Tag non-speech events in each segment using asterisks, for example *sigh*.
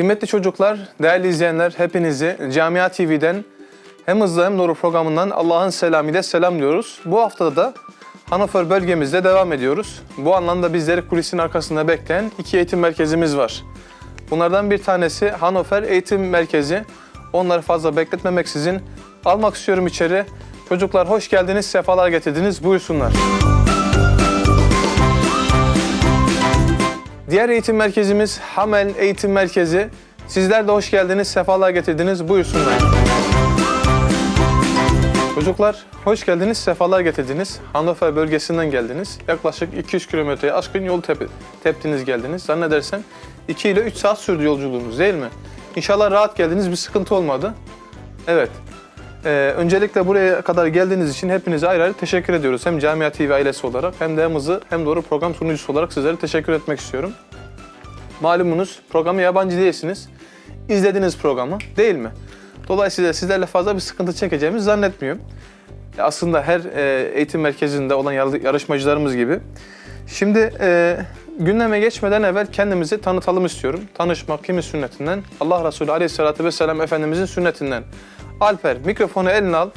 Kıymetli çocuklar, değerli izleyenler hepinizi Camia TV'den hem hızlı hem doğru programından Allah'ın selamıyla selamlıyoruz. Bu haftada da Hannover bölgemizde devam ediyoruz. Bu anlamda bizleri kulisin arkasında bekleyen iki eğitim merkezimiz var. Bunlardan bir tanesi Hannover Eğitim Merkezi. Onları fazla bekletmemeksizin almak istiyorum içeri. Çocuklar hoş geldiniz, sefalar getirdiniz. Buyursunlar. Diğer eğitim merkezimiz Hamel Eğitim Merkezi. Sizler de hoş geldiniz, sefalar getirdiniz. Buyursunlar. Çocuklar hoş geldiniz, sefalar getirdiniz. Hannover bölgesinden geldiniz. Yaklaşık 200 kilometreye aşkın yol tep teptiniz geldiniz. Zannedersem 2 ile 3 saat sürdü yolculuğunuz değil mi? İnşallah rahat geldiniz, bir sıkıntı olmadı. Evet. Ee, öncelikle buraya kadar geldiğiniz için hepinize ayrı ayrı teşekkür ediyoruz. Hem Camia TV ailesi olarak hem de hem hızlı hem doğru program sunucusu olarak sizlere teşekkür etmek istiyorum. Malumunuz programı yabancı değilsiniz. İzlediniz programı değil mi? Dolayısıyla sizlerle fazla bir sıkıntı çekeceğimizi zannetmiyorum. Aslında her e, eğitim merkezinde olan yar- yarışmacılarımız gibi. Şimdi e, gündeme geçmeden evvel kendimizi tanıtalım istiyorum. Tanışmak kimin sünnetinden? Allah Resulü Aleyhisselatü Vesselam Efendimizin sünnetinden. Alper mikrofonu eline al.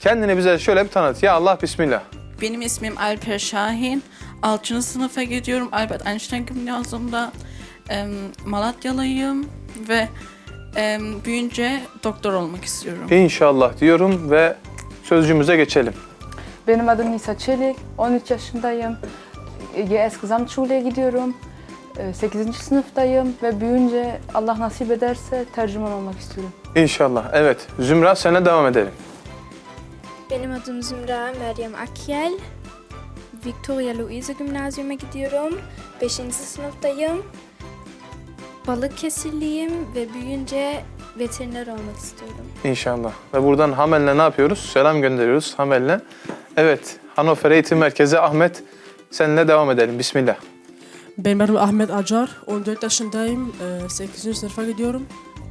Kendini bize şöyle bir tanıt. Ya Allah Bismillah. Benim ismim Alper Şahin. 6. sınıfa gidiyorum. Albert Einstein Gimnazyum'da. Em, Malatyalıyım ve em, büyünce doktor olmak istiyorum. İnşallah diyorum ve sözcüğümüze geçelim. Benim adım Nisa Çelik, 13 yaşındayım. YS Gesamtschule'ye gidiyorum. 8. sınıftayım ve büyüyünce Allah nasip ederse tercüman olmak istiyorum. İnşallah. Evet. Zümra sana devam edelim. Benim adım Zümra Meryem Akyel. Victoria Luise Gymnasium'a gidiyorum. 5. sınıftayım. Balıkesirliyim ve büyüyünce veteriner olmak istiyorum. İnşallah. Ve buradan Hamel'le ne yapıyoruz? Selam gönderiyoruz Hamel'le. Evet. Hannover Eğitim Merkezi Ahmet. Seninle devam edelim. Bismillah. Benim adım Ahmet Acar, 14 yaşındayım, Ee, 8. sınıfa gidiyorum.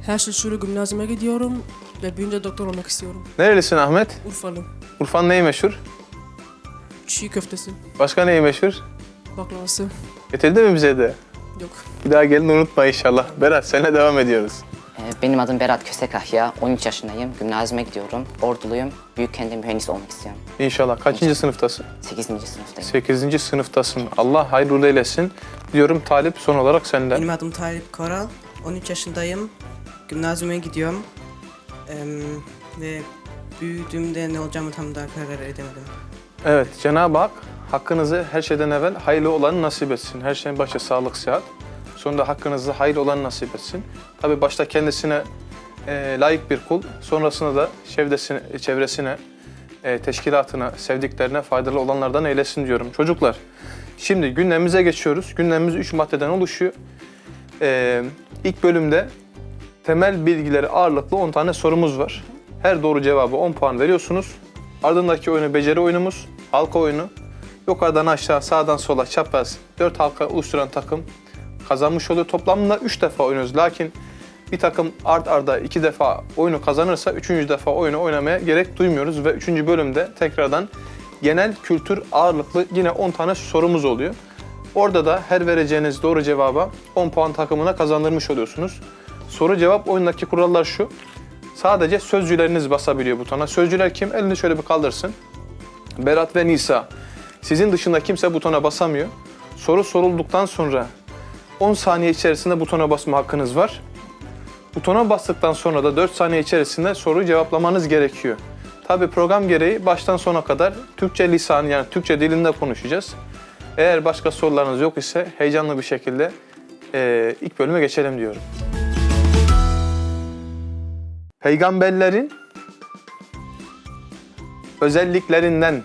Herşehirschule Gymnasium'a gidiyorum ve büyünce doktor olmak istiyorum. Nerelisin Ahmet? Urfalı, Urfa'nın neyi meşhur? çiğ köftesi, Başka neyi meşhur? baklavası. Getirdi mi bize de? Yok. Bir daha gelin unutma inşallah. Berat seninle devam ediyoruz. Ee, Benim adım Berat Kösekahya, 13 yaşındayım, gimnazyuma gidiyorum, orduluyum, büyükken mühendis olmak istiyorum. İnşallah. Kaçıncı sınıftasın? 8. sınıftayım. 8. sınıftasın. Allah hayırlı eylesin. Diyorum Talip son olarak senden. Benim adım Talip Koral. 13 yaşındayım. Gimnazyuma gidiyorum. Em, ve büyüdüğümde ne olacağımı tam daha karar edemedim. Evet, Cenab-ı Hak hakkınızı her şeyden evvel hayırlı olanı nasip etsin. Her şeyin başı sağlık, sıhhat. Sonra hakkınızı hayırlı olanı nasip etsin. Tabii başta kendisine e, layık bir kul, sonrasında da çevresine, çevresine e, teşkilatına, sevdiklerine faydalı olanlardan eylesin diyorum. Çocuklar, şimdi gündemimize geçiyoruz. Gündemimiz üç maddeden oluşuyor. E, ilk bölümde temel bilgileri ağırlıklı 10 tane sorumuz var. Her doğru cevabı 10 puan veriyorsunuz. Ardındaki oyunu beceri oyunumuz, halka oyunu. Yukarıdan aşağı, sağdan sola, çapraz 4 halka oluşturan takım kazanmış oluyor. Toplamda 3 defa oynuyoruz. Lakin bir takım art arda 2 defa oyunu kazanırsa 3. defa oyunu oynamaya gerek duymuyoruz. Ve 3. bölümde tekrardan genel kültür ağırlıklı yine 10 tane sorumuz oluyor. Orada da her vereceğiniz doğru cevaba 10 puan takımına kazandırmış oluyorsunuz. Soru cevap oyundaki kurallar şu. Sadece sözcüleriniz basabiliyor butona. Sözcüler kim? Elini şöyle bir kaldırsın. Berat ve Nisa. Sizin dışında kimse butona basamıyor. Soru sorulduktan sonra 10 saniye içerisinde butona basma hakkınız var. Butona bastıktan sonra da 4 saniye içerisinde soruyu cevaplamanız gerekiyor. Tabi program gereği baştan sona kadar Türkçe lisan yani Türkçe dilinde konuşacağız. Eğer başka sorularınız yok ise heyecanlı bir şekilde eee, ilk bölüme geçelim diyorum. Peygamberlerin özelliklerinden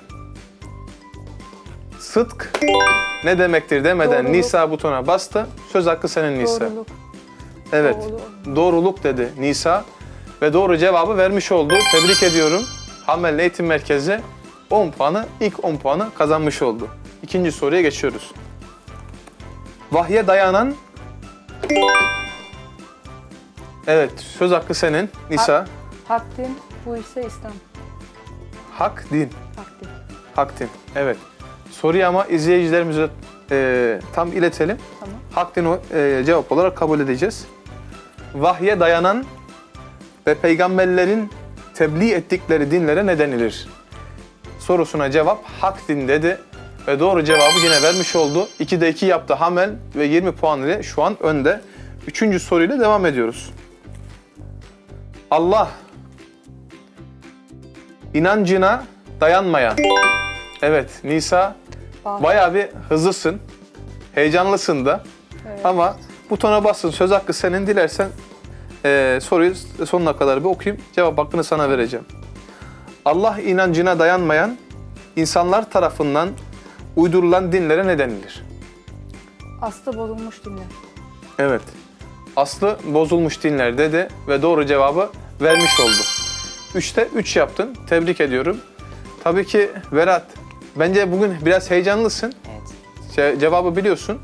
sıdk ne demektir demeden Doğruluk. Nisa butona bastı. Söz hakkı senin Nisa. Doğruluk. Evet. Doğru. Doğruluk dedi Nisa ve doğru cevabı vermiş oldu. Tebrik ediyorum. Hamel Eğitim Merkezi 10 puanı, ilk 10 puanı kazanmış oldu. İkinci soruya geçiyoruz. Vahye dayanan Evet, söz hakkı senin Nisa. Hak din, bu ise İslam. Hak din. Hak din. Hak din. Evet. Soruyu ama izleyicilerimize e, tam iletelim. Tamam. Hak din o- e, cevap olarak kabul edeceğiz. vahye dayanan ve peygamberlerin tebliğ ettikleri dinlere ne denilir? Sorusuna cevap hak din dedi ve doğru cevabı yine vermiş oldu. 2'de 2 yaptı Hamel ve 20 puan ile şu an önde. Üçüncü soruyla devam ediyoruz. Allah inancına dayanmayan. Evet Nisa Bah- bayağı bir hızlısın. Heyecanlısın da. Ama butona basın söz hakkı senin dilersen eee, soruyu sonuna kadar bir okuyayım. Cevap hakkını sana vereceğim. Allah inancına dayanmayan insanlar tarafından uydurulan dinlere ne denilir? Aslı bozulmuş dinler. Evet. Aslı bozulmuş dinler dedi ve doğru cevabı vermiş oldu. Üçte üç yaptın. Tebrik ediyorum. Tabii ki Berat, bence bugün biraz heyecanlısın. Evet. Ce- cevabı biliyorsun.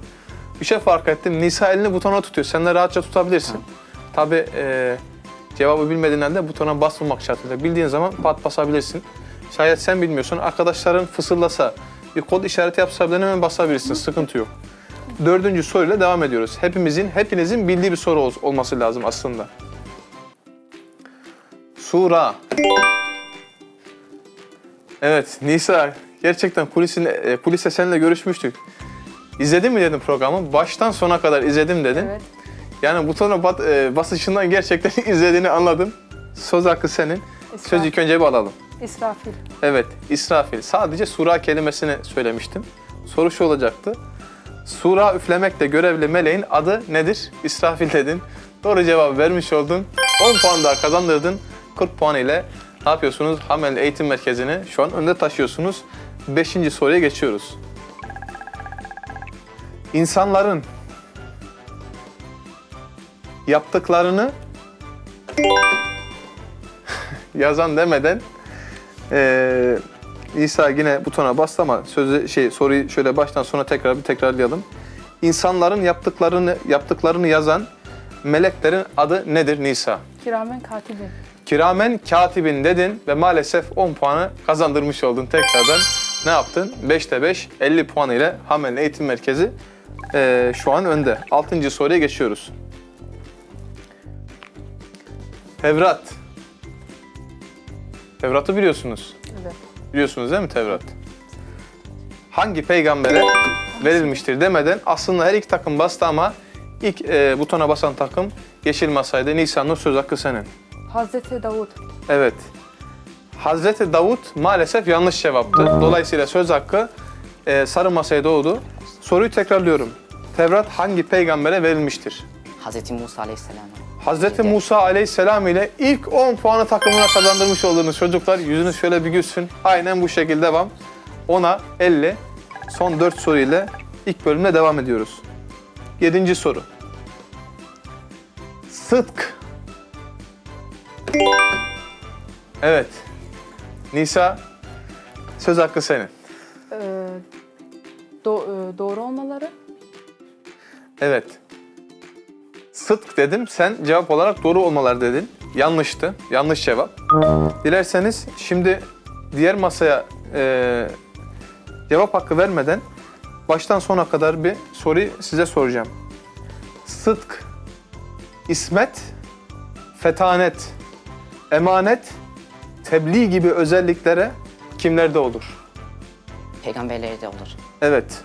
Bir şey fark ettim. Nisa elini butona tutuyor. Sen de rahatça tutabilirsin. Tabii e, cevabı bilmediğin halde butona basmamak şartıyla. Bildiğin zaman pat basabilirsin. Şayet sen bilmiyorsan arkadaşların fısıldasa, bir kod işareti yapsa bile hemen basabilirsin. Sıkıntı yok. Dördüncü soruyla devam ediyoruz. Hepimizin, hepinizin bildiği bir soru ol- olması lazım aslında. Sura. Evet Nisa gerçekten kulisin, e, kulise seninle görüşmüştük. İzledin mi dedim programı? Baştan sona kadar izledim dedin. Evet. Yani butona bat, e, basışından gerçekten *laughs* izlediğini anladım. Söz hakkı senin. Söz İsrafil. ilk önce bir alalım. İsrafil. Evet, İsrafil. Sadece sura kelimesini söylemiştim. Soru şu olacaktı. Sura üflemekle görevli meleğin adı nedir? İsrafil dedin. Doğru cevabı vermiş oldun. 10 puan daha kazandırdın. 40 puan ile ne yapıyorsunuz? Hamel Eğitim Merkezi'ni şu an önde taşıyorsunuz. 5. soruya geçiyoruz. İnsanların yaptıklarını *laughs* yazan demeden ee, İsa yine butona bastı ama sözü şey soruyu şöyle baştan sona tekrar bir tekrarlayalım. İnsanların yaptıklarını yaptıklarını yazan meleklerin adı nedir Nisa? Kiramen katibin. Kiramen katibin dedin ve maalesef 10 puanı kazandırmış oldun tekrardan. Ne yaptın? 5'te 5, 50 puan ile Hamel Eğitim Merkezi ee, şu an önde. 6. soruya geçiyoruz. Tevrat. Tevrat'ı biliyorsunuz. Evet. Biliyorsunuz değil mi Tevrat? Hangi peygambere verilmiştir demeden aslında her iki takım bastı ama ilk e, butona basan takım yeşil masaydı. Nisan'ın söz hakkı senin. Hazreti Davut. Evet. Hazreti Davut maalesef yanlış cevaptı. Dolayısıyla söz hakkı e, sarı masaya doğdu. Soruyu tekrarlıyorum. Tevrat hangi peygambere verilmiştir? Hz. Musa Aleyhisselam'a. Hazreti Musa aleyhisselam ile ilk 10 puanı takımına kazandırmış olduğunuz çocuklar yüzünüz şöyle bir gülsün. Aynen bu şekilde devam. 10'a 50. Son 4 soru ile ilk bölümle devam ediyoruz. 7. soru. Sıdk. Evet. Nisa, söz hakkı senin. Ee, do- e, doğru olmaları. Evet. Sıdk dedim. Sen cevap olarak doğru olmalar dedin. Yanlıştı. Yanlış cevap. Dilerseniz şimdi diğer masaya e, cevap hakkı vermeden baştan sona kadar bir soruyu size soracağım. Sıdk, ismet, fetanet, emanet, tebliğ gibi özelliklere kimlerde olur? Peygamberleri de olur. Evet.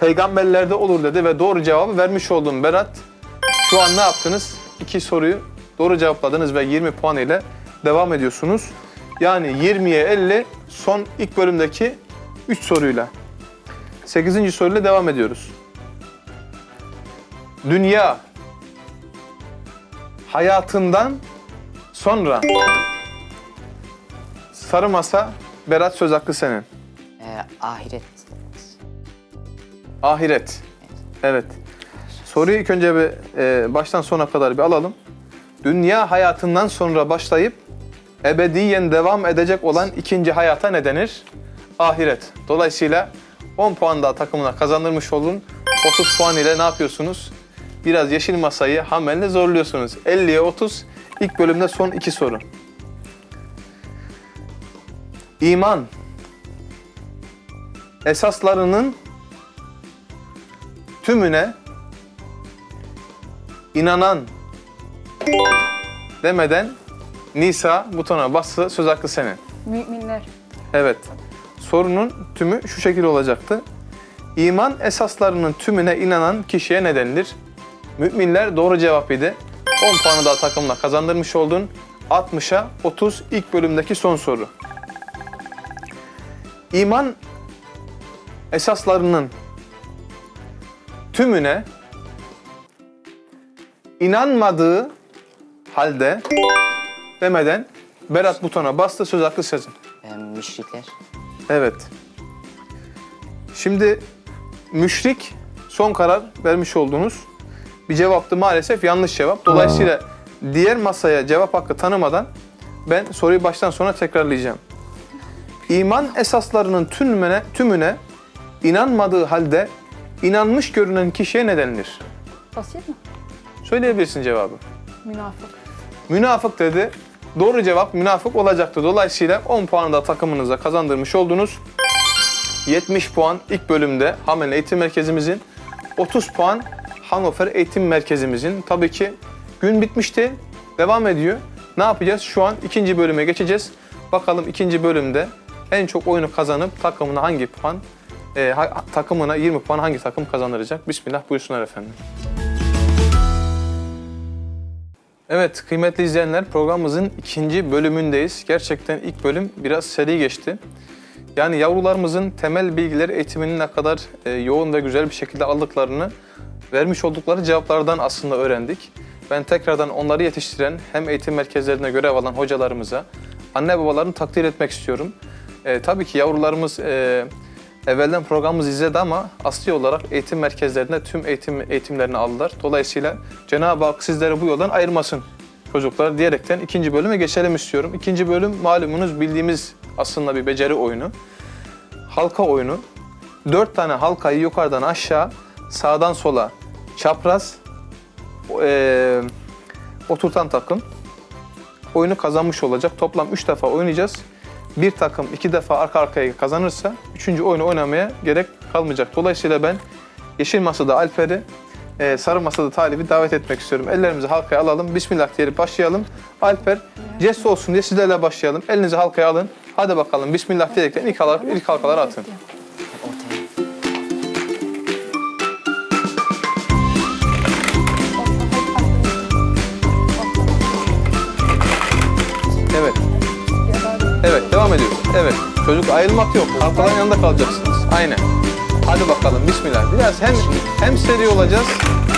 Peygamberlerde olur dedi ve doğru cevabı vermiş oldum Berat. Şu an ne yaptınız? İki soruyu doğru cevapladınız ve 20 puan ile devam ediyorsunuz. Yani 20'ye 50 son ilk bölümdeki 3 soruyla. 8. soruyla devam ediyoruz. Dünya hayatından sonra sarı masa Berat söz hakkı senin. Ee, ahiret. Ahiret. Evet. Soruyu ilk önce bir e, baştan sona kadar bir alalım. Dünya hayatından sonra başlayıp ebediyen devam edecek olan ikinci hayata ne denir? Ahiret. Dolayısıyla 10 puan daha takımına kazandırmış olun. 30 puan ile ne yapıyorsunuz? Biraz yeşil masayı hamelle zorluyorsunuz. 50'ye 30. İlk bölümde son iki soru. İman esaslarının tümüne inanan demeden Nisa butona bastı. Söz hakkı senin. Müminler. Evet. Sorunun tümü şu şekilde olacaktı. İman esaslarının tümüne inanan kişiye ne denilir? Müminler doğru cevap idi. 10 puanı daha takımla kazandırmış oldun. 60'a 30 ilk bölümdeki son soru. İman esaslarının tümüne inanmadığı halde demeden Berat butona bastı söz hakkı sizin. E, müşrikler. Evet. Şimdi müşrik son karar vermiş olduğunuz bir cevaptı maalesef yanlış cevap. Dolayısıyla diğer masaya cevap hakkı tanımadan ben soruyu baştan sona tekrarlayacağım. İman esaslarının tümüne, tümüne inanmadığı halde inanmış görünen kişiye ne denilir? Basit mi? Söyleyebilirsin cevabı. Münafık. Münafık dedi. Doğru cevap münafık olacaktı. Dolayısıyla 10 puanı da takımınıza kazandırmış oldunuz. 70 puan ilk bölümde Hamen Eğitim Merkezimizin, 30 puan Hannover Eğitim Merkezimizin. Tabii ki gün bitmişti, devam ediyor. Ne yapacağız? Şu an ikinci bölüme geçeceğiz. Bakalım ikinci bölümde en çok oyunu kazanıp takımına hangi puan, e, ha- takımına 20 puan hangi takım kazandıracak? Bismillah buyursunlar efendim. Evet kıymetli izleyenler programımızın ikinci bölümündeyiz. Gerçekten ilk bölüm biraz seri geçti. Yani yavrularımızın temel bilgileri eğitiminin ne kadar e, yoğun ve güzel bir şekilde aldıklarını vermiş oldukları cevaplardan aslında öğrendik. Ben tekrardan onları yetiştiren hem eğitim merkezlerinde görev alan hocalarımıza, anne babalarını takdir etmek istiyorum. E, tabii ki yavrularımız e, evvelden programımızı izledi ama asli olarak eğitim merkezlerinde tüm eğitim eğitimlerini aldılar. Dolayısıyla Cenab-ı Hak sizleri bu yoldan ayırmasın çocuklar diyerekten ikinci bölüme geçelim istiyorum. İkinci bölüm malumunuz bildiğimiz aslında bir beceri oyunu. Halka oyunu. Dört tane halkayı yukarıdan aşağı, sağdan sola çapraz eee, oturtan takım oyunu kazanmış olacak. Toplam üç defa oynayacağız. Bir takım iki defa arka arkaya kazanırsa üçüncü oyunu oynamaya gerek kalmayacak. Dolayısıyla ben yeşil masada Alper'i, e, sarı masada Talip'i davet etmek istiyorum. Ellerimizi halkaya alalım. Bismillah diyerek başlayalım. Alper, jest olsun diye sizlerle başlayalım. Elinizi halkaya alın. Hadi bakalım. Bismillah diyerekten ilk, halk, ilk halkaları atın. Çocuk ayrılmak yok. Halkaların yanında kalacaksınız. Aynen. Hadi bakalım. Bismillah. Biraz hem hem seri olacağız,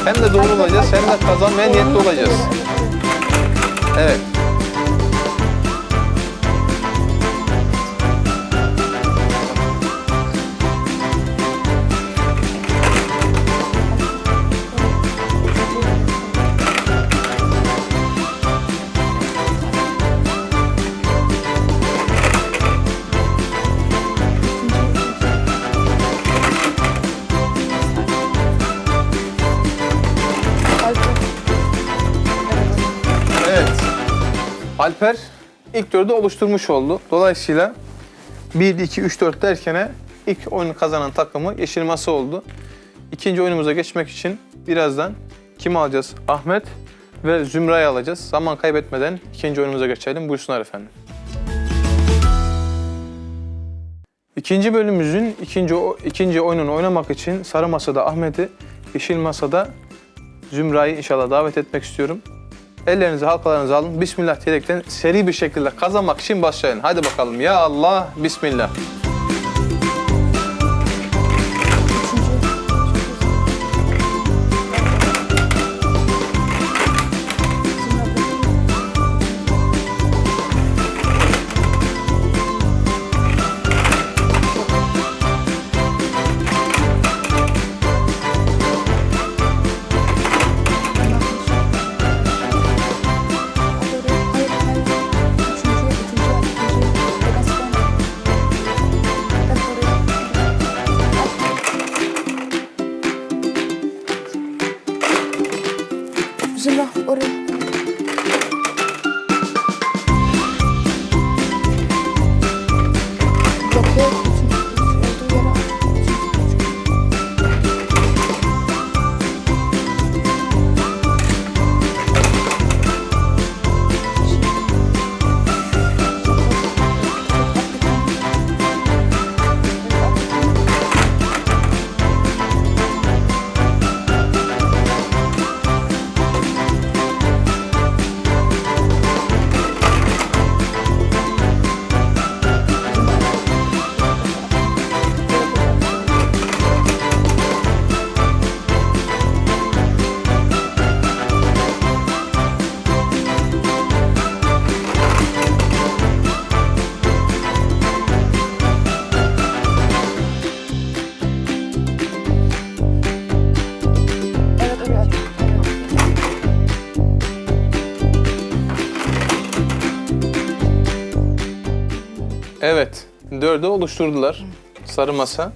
hem de doğru olacağız, hem de kazanmaya niyetli olacağız. Evet. Alper ilk dördü oluşturmuş oldu. Dolayısıyla 1, 2, 3, 4 derkene ilk oyunu kazanan takımı Yeşil Masa oldu. İkinci oyunumuza geçmek için birazdan kim alacağız? Ahmet ve Zümra'yı alacağız. Zaman kaybetmeden ikinci oyunumuza geçelim. Buyursunlar efendim. İkinci bölümümüzün ikinci, ikinci oyununu oynamak için Sarı Masa'da Ahmet'i, Yeşil Masa'da Zümra'yı inşallah davet etmek istiyorum. Ellerinizi halkalarınızı alın. Bismillah diyerekten seri bir şekilde kazanmak için başlayın. Hadi bakalım. Ya Allah, Bismillah. Evet, dördü oluşturdular sarı masa.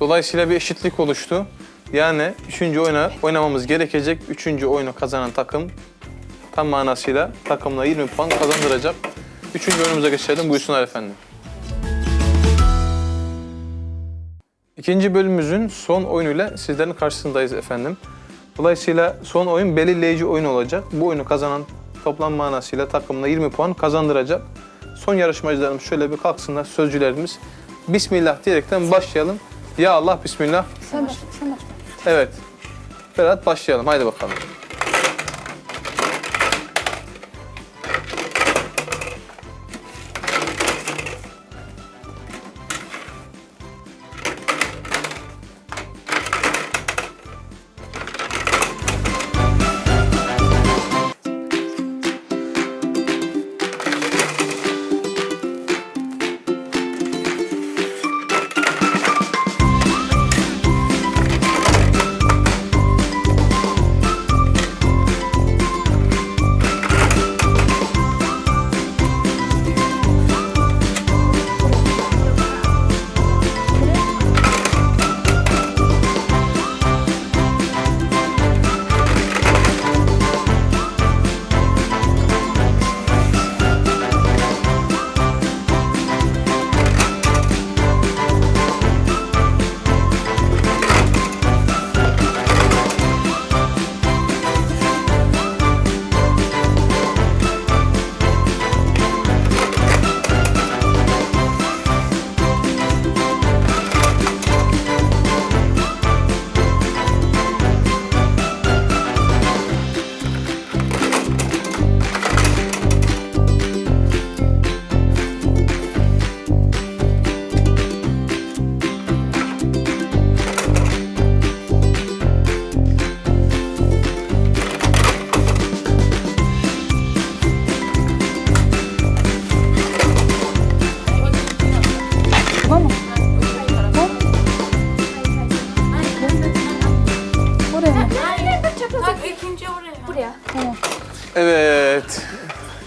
Dolayısıyla bir eşitlik oluştu. Yani üçüncü oyuna oynamamız gerekecek. Üçüncü oyunu kazanan takım tam manasıyla takımla 20 puan kazandıracak. Üçüncü oyunumuza geçelim. Buyursunlar efendim. İkinci bölümümüzün son oyunuyla sizlerin karşısındayız efendim. Dolayısıyla son oyun belirleyici oyun olacak. Bu oyunu kazanan toplam manasıyla takımına 20 puan kazandıracak. Son yarışmacılarımız şöyle bir kalksınlar sözcülerimiz. Bismillah diyerekten başlayalım. Ya Allah Bismillah. Sen başla, sen başla. Evet. Berat başlayalım. Haydi bakalım.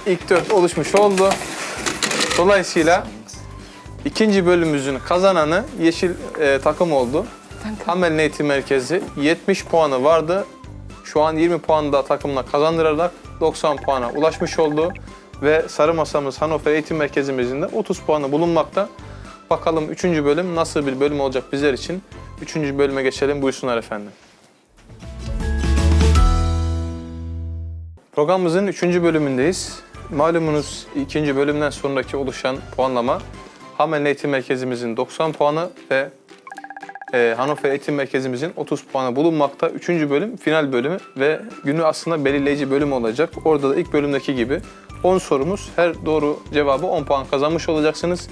İlk dört oluşmuş oldu. Dolayısıyla ikinci bölümümüzün kazananı yeşil e, takım oldu. Hamel Eğitim Merkezi 70 puanı vardı. Şu an 20 puan da takımına kazandırarak 90 puana ulaşmış oldu. Ve sarı masamız Hannover Eğitim Merkezimizin de 30 puanı bulunmakta. Bakalım 3. bölüm nasıl bir bölüm olacak bizler için. 3. bölüme geçelim. Buyursunlar efendim. Programımızın 3. bölümündeyiz. Malumunuz ikinci bölümden sonraki oluşan puanlama Hamel Eğitim Merkezimizin 90 puanı ve e, Hannover Eğitim Merkezimizin 30 puanı bulunmakta. Üçüncü bölüm final bölümü ve günü aslında belirleyici bölüm olacak. Orada da ilk bölümdeki gibi 10 sorumuz. Her doğru cevabı 10 puan kazanmış olacaksınız.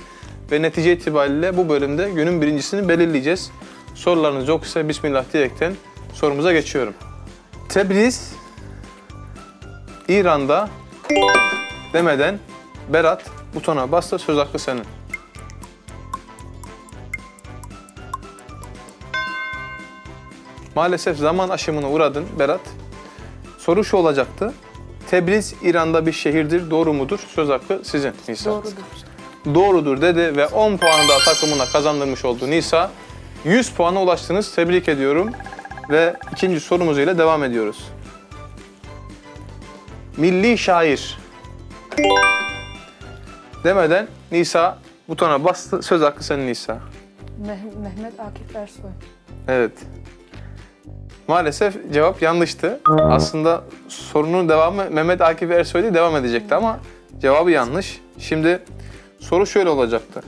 Ve netice itibariyle bu bölümde günün birincisini belirleyeceğiz. Sorularınız yoksa Bismillah diyerekten sorumuza geçiyorum. Tebriz, İran'da demeden Berat butona bastı. Söz hakkı senin. Maalesef zaman aşımına uğradın Berat. Soru şu olacaktı. Tebriz İran'da bir şehirdir. Doğru mudur? Söz hakkı sizin Nisa. Doğrudur. Doğrudur dedi ve 10 puanı da takımına kazandırmış oldu Nisa. 100 puana ulaştınız. Tebrik ediyorum. Ve ikinci sorumuz ile devam ediyoruz. Milli şair. Demeden Nisa butona bastı. Söz hakkı senin Nisa. Meh- Mehmet Akif Ersoy. Evet. Maalesef cevap yanlıştı. Aslında sorunun devamı Mehmet Akif Ersoy diye devam edecekti ama cevabı yanlış. Şimdi soru şöyle olacaktı.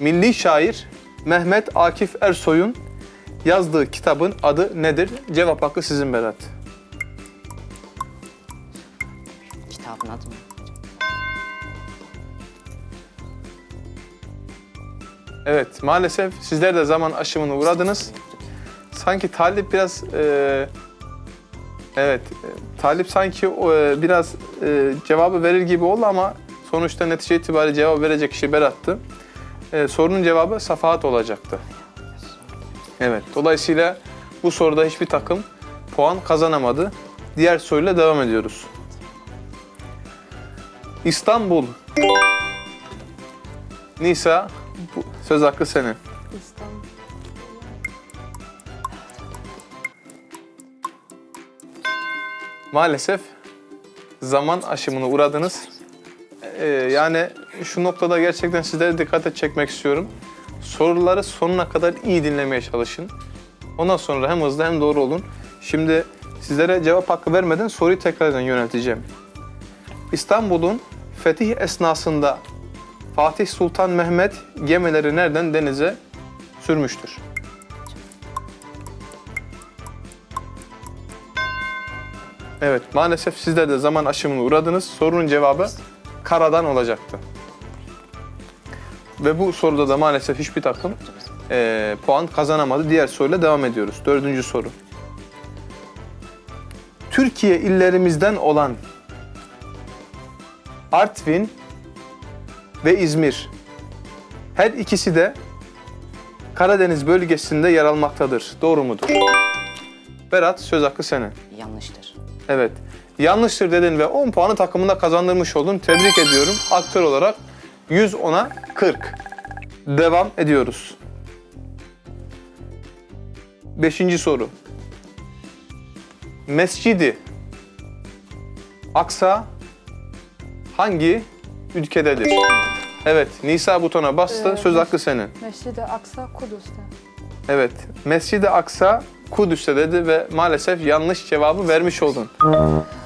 Milli şair Mehmet Akif Ersoy'un yazdığı kitabın adı nedir? Cevap hakkı sizin Berat. Kitabın adı mı? Evet, maalesef sizler de zaman aşımına uğradınız. Sanki Talip biraz... e, evet, Talip sanki e, biraz e, cevabı verir gibi oldu ama sonuçta netice itibariyle cevap verecek kişi Berat'tı. E, sorunun cevabı Safahat olacaktı. Evet, dolayısıyla bu soruda hiçbir takım puan kazanamadı. Diğer soruyla devam ediyoruz. İstanbul Nisa, bu söz hakkı senin. Maalesef zaman aşımına uğradınız. Ee, yani şu noktada gerçekten sizlere dikkate çekmek istiyorum. Soruları sonuna kadar iyi dinlemeye çalışın. Ondan sonra hem hızlı hem doğru olun. Şimdi sizlere cevap hakkı vermeden soruyu tekrardan yönelteceğim. İstanbul'un fetih esnasında Fatih Sultan Mehmet gemileri nereden denize sürmüştür? Evet, maalesef sizler de zaman aşımına uğradınız. Sorunun cevabı karadan olacaktı. Ve bu soruda da maalesef hiçbir takım eee, puan kazanamadı. Diğer soruyla devam ediyoruz. Dördüncü soru. Türkiye illerimizden olan Artvin ve İzmir her ikisi de Karadeniz bölgesinde yer almaktadır. Doğru mudur? Berat söz hakkı senin. Yanlıştır. Evet. Yanlıştır dedin ve 10 puanı takımına kazandırmış oldun. Tebrik ediyorum. Aktör olarak 110'a 40. Devam ediyoruz. Beşinci soru. Mescidi Aksa hangi ülkededir? Evet, Nisa butona bastı. Ee, Söz hakkı senin. Mescid-i Aksa Kudüs'te. Evet, Mescid-i Aksa Kudüs'te dedi ve maalesef yanlış cevabı vermiş oldun.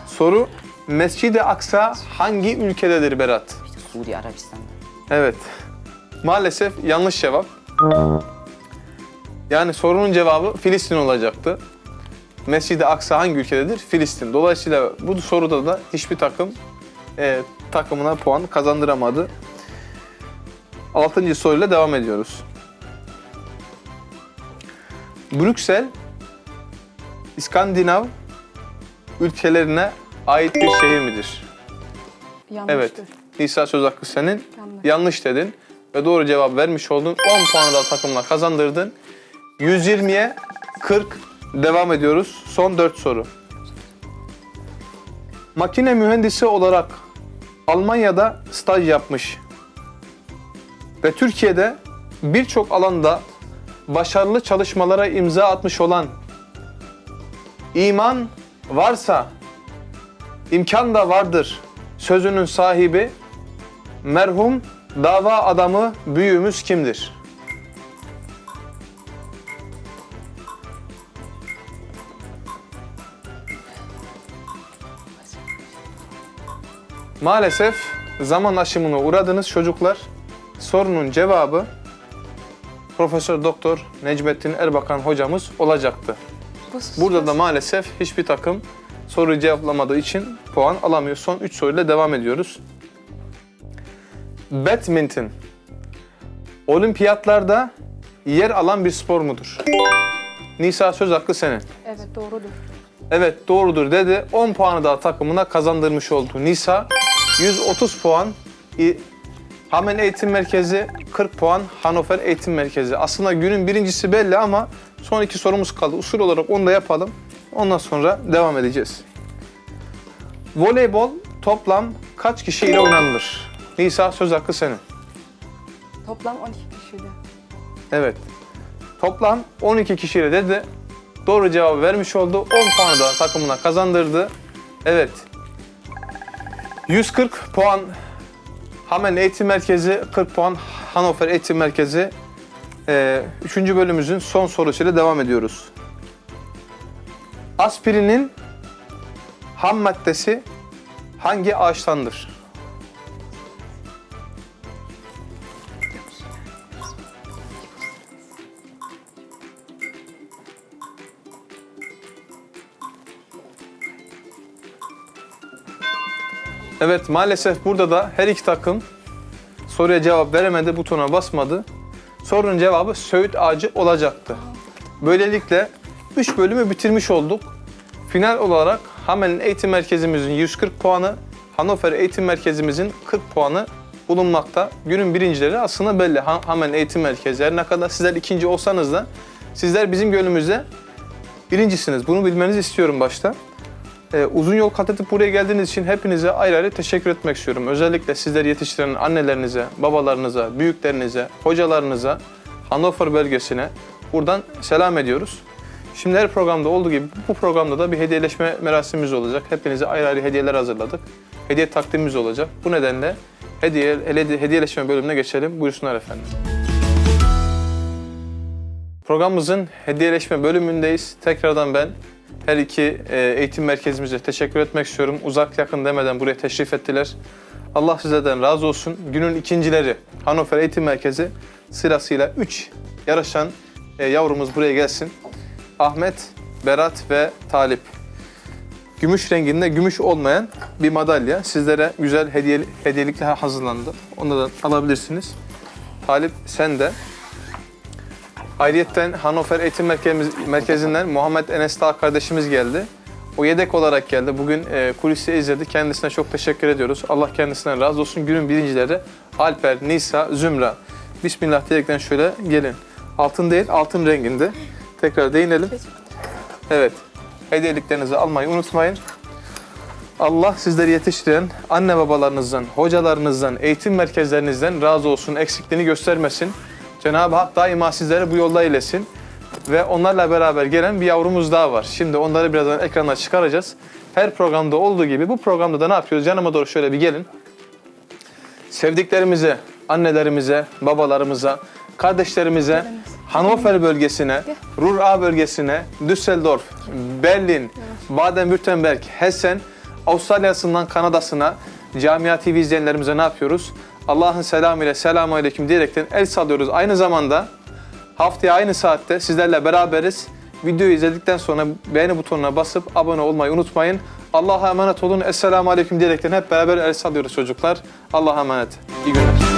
Soru, Mescid-i Aksa hangi ülkededir Berat? İşte Suudi Arabistan'da. Evet, maalesef yanlış cevap. Yani sorunun cevabı Filistin olacaktı. Mescid-i Aksa hangi ülkededir? Filistin. Dolayısıyla bu soruda da hiçbir takım e, takımına puan kazandıramadı. Altıncı soruyla devam ediyoruz. Brüksel, İskandinav ülkelerine ait bir şehir midir? Yanlıştır. Evet. Nisa söz hakkı senin. Yanlış. Yanlış dedin ve doğru cevap vermiş oldun. 10 puanı da takımla kazandırdın. 120'ye 40 devam ediyoruz. Son 4 soru. Makine mühendisi olarak Almanya'da staj yapmış ve Türkiye'de birçok alanda başarılı çalışmalara imza atmış olan iman varsa imkan da vardır sözünün sahibi merhum dava adamı büyüğümüz kimdir? Maalesef zaman aşımına uğradınız çocuklar. Sorunun cevabı Profesör Doktor Necmettin Erbakan hocamız olacaktı. Bu Burada da maalesef hiçbir takım soruyu cevaplamadığı için puan alamıyor. Son 3 soruyla devam ediyoruz. Badminton olimpiyatlarda yer alan bir spor mudur? Nisa söz hakkı senin. Evet doğrudur. Evet doğrudur dedi. 10 puanı daha takımına kazandırmış oldu. Nisa 130 puan. Hamen Eğitim Merkezi 40 puan. Hanover Eğitim Merkezi. Aslında günün birincisi belli ama son iki sorumuz kaldı. Usul olarak onu da yapalım. Ondan sonra devam edeceğiz. Voleybol toplam kaç kişiyle oynanılır? Nisa söz hakkı senin. Toplam 12 kişiyle. Evet. Toplam 12 kişiyle dedi. Doğru cevabı vermiş oldu. 10 puanı da takımına kazandırdı. Evet. 140 puan Hamen Eğitim Merkezi, 40 puan Hannover Eğitim Merkezi. Ee, üçüncü bölümümüzün son sorusuyla devam ediyoruz. Aspirinin ham maddesi hangi ağaçtandır? Evet maalesef burada da her iki takım soruya cevap veremedi, butona basmadı. Sorunun cevabı söğüt ağacı olacaktı. Böylelikle 3 bölümü bitirmiş olduk. Final olarak Hamel'in eğitim merkezimizin 140 puanı, Hannover eğitim merkezimizin 40 puanı bulunmakta. Günün birincileri aslında belli. Ha- Hamel'in eğitim merkezi. Her ne kadar sizler ikinci olsanız da sizler bizim gönlümüzde birincisiniz. Bunu bilmenizi istiyorum başta. Ee, uzun yol kat edip buraya geldiğiniz için hepinize ayrı ayrı teşekkür etmek istiyorum. Özellikle sizleri yetiştiren annelerinize, babalarınıza, büyüklerinize, hocalarınıza, Hannover bölgesine buradan selam ediyoruz. Şimdi her programda olduğu gibi bu programda da bir hediyeleşme merasimimiz olacak. Hepinize ayrı ayrı hediyeler hazırladık. Hediye takdimimiz olacak. Bu nedenle hediye- hediyeleşme bölümüne geçelim. Buyursunlar efendim. Programımızın hediyeleşme bölümündeyiz. Tekrardan ben her iki e, eğitim merkezimize teşekkür etmek istiyorum. Uzak yakın demeden buraya teşrif ettiler. Allah sizlerden razı olsun. Günün ikincileri Hannover Eğitim Merkezi sırasıyla 3 yarışan e, yavrumuz buraya gelsin. Ahmet, Berat ve Talip. Gümüş renginde gümüş olmayan bir madalya sizlere güzel hediye, hediyelikler hazırlandı. Onu da alabilirsiniz. Talip sen de. Ayrıyetten Hannover Eğitim Merkezi- Merkezi'nden Muhammed Enes Dağ kardeşimiz geldi. O yedek olarak geldi. Bugün e, kulisi izledi. Kendisine çok teşekkür ediyoruz. Allah kendisinden razı olsun. Günün birincileri Alper, Nisa, Zümra. Bismillah diyerekten şöyle gelin. Altın değil, altın renginde. Tekrar değinelim. Evet. Hediyeliklerinizi almayı unutmayın. Allah sizleri yetiştiren anne babalarınızdan, hocalarınızdan, eğitim merkezlerinizden razı olsun, eksikliğini göstermesin. Cenab-ı Hak daima sizleri bu yolda eylesin. Ve onlarla beraber gelen bir yavrumuz daha var. Şimdi onları birazdan ekrana çıkaracağız. Her programda olduğu gibi bu programda da ne yapıyoruz? Yanıma doğru şöyle bir gelin. Sevdiklerimize, annelerimize, babalarımıza, kardeşlerimize, Hannover bölgesine, Ruhr bölgesine, Düsseldorf, Berlin, Baden-Württemberg, Hessen, Avustralya'sından Kanada'sına, Camia TV izleyenlerimize ne yapıyoruz? Allah'ın selamıyla selamun aleyküm diyerekten el sallıyoruz. Aynı zamanda haftaya aynı saatte sizlerle beraberiz. Videoyu izledikten sonra beğeni butonuna basıp abone olmayı unutmayın. Allah'a emanet olun. Esselamu aleyküm diyerekten hep beraber el sallıyoruz çocuklar. Allah'a emanet. İyi günler.